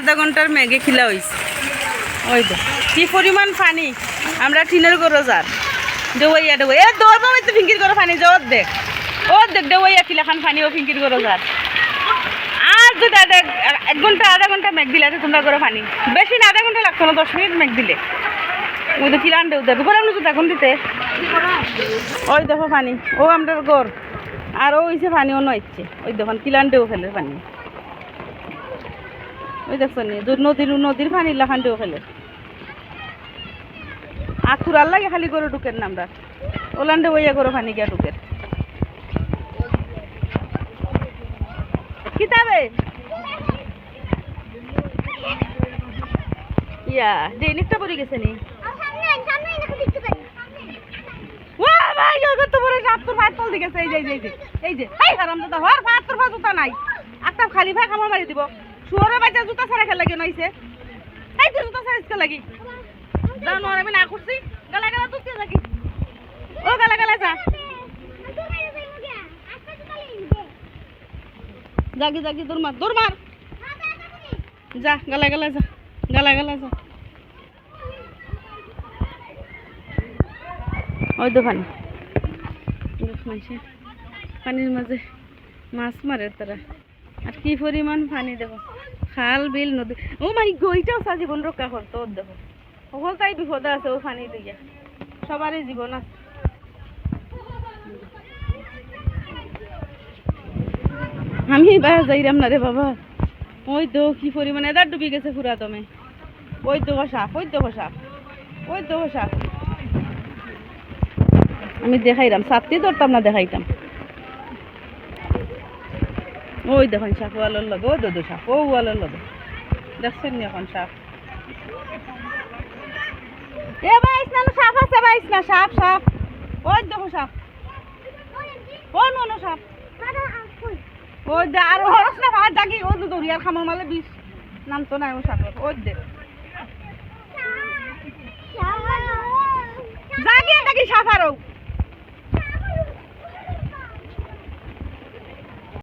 আধা ঘণ্টার ম্যাগে খিলা হয়েছে ওই তো কি পরিমাণ পানি? আমরা টিনের গরো যার। দেওয়াইয়া দেবো এ, দৌড় বাবা তো ফিঙ্কির গরো পানি যাও দেখ। ও দেখ দেওয়াইয়া কিলাখান পানি, ও ফিঙ্কির গরো যার। আর যদি আধা, এক ঘণ্টা, আধা ঘণ্টা মেঘ দিলে তো তোমরা করে পানি। বেশি না, আধা ঘণ্টা লাগতো না, দশ মিনিট মেঘ দিলে। ওই তো কিলান দেও দেবো। করে আমি তো এখন দিতে। ওই দেখো পানি, ও আমরা গর। আর ও হইছে পানি অন্য ইচ্ছে ওই দেখুন কিলান দেও ফেলে পানি। ওই দেখছ নি দূর নদীর নদীর পানি লাখান দেও ফেলে আখুরার লাগে খালি করে ঢুকের না আমরা ওলান্ডে ওইয়া করে পানি গিয়া ঢুকের। কিতাবে ইয়া ডেনিকটা পড়ে গেছে নি। এই যে এই যে, এই যে। এই হারাম দাদা হর ভাত তোর ভাত নাই। একটা খালি ভাই খামা মারি দিব। শুয়ারে বাচ্চা জুতা ছাড়া খেলা লাগে নইছে? এই তুই জুতা ছাড়া ইসকে লাগি জানো আমি না করছি গালা গালা তুলতে লাগি? ও গালা গালা, যা। জাগি জাগি দৌড় মার দৌড় মার যা, গালা গালা, যা। গালা গালা, যা। ওই পানি। দেখ পানির মাঝে মাছ মারে তারা আর কি পরিমাণ পানি দেখো খাল, বিল, নদী। ও মাই গইটাও সা জীবন রক্ষা করতো দেখো সকল তাই বিপদে আছে, ও পানি দিয়া। সবারই জীবন আছে। আমি এবার যাইরাম না রে বাবা। ওই তো কি পরিমাণ এদার ডুবি গেছে পুরা দমে। ওই তো সাপ ওই তো সাপ ওই তো সাপ আমি দেখাইলাম সাতটি ধরতাম না দেখাইতাম। ওই দেখুন সাপ ওয়ালের লগে ও দোদো সাপ ও ওয়ালের লগে। দেখছেন নি এখন সাপ? এ বাইস না না, সাপ আছে বাইস না সাপ সাপ। ওই দেখো সাপ। ও নো সাপ। ওই দে আর হরস না ভাত জাগি ও তো দরিয়ার খামর মালে বিষ। নাম তো নাই ও সাপের ওই দে।